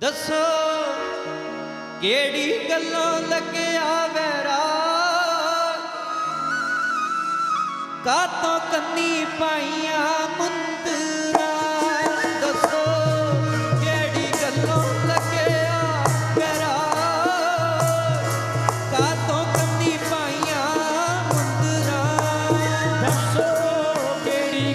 ਦੱਸੋ ਕਿਹੜੀ ਗੱਲਾਂ ਲੱਗਿਆ ਵੈਰਾ ਕਾਤੋਂ ਕੰਨੀ ਪਾਈਆਂ ਮੁੰਦਰਾ? ਦੱਸੋ ਕਿਹੜੀ ਗੱਲਾਂ ਲੱਗਿਆ ਵੈਰਾ ਕਾਤੋਂ ਕੰਨੀ ਪਾਈਆਂ ਮੁੰਦਰਾ? ਦੱਸੋ ਕਿਹੜੀ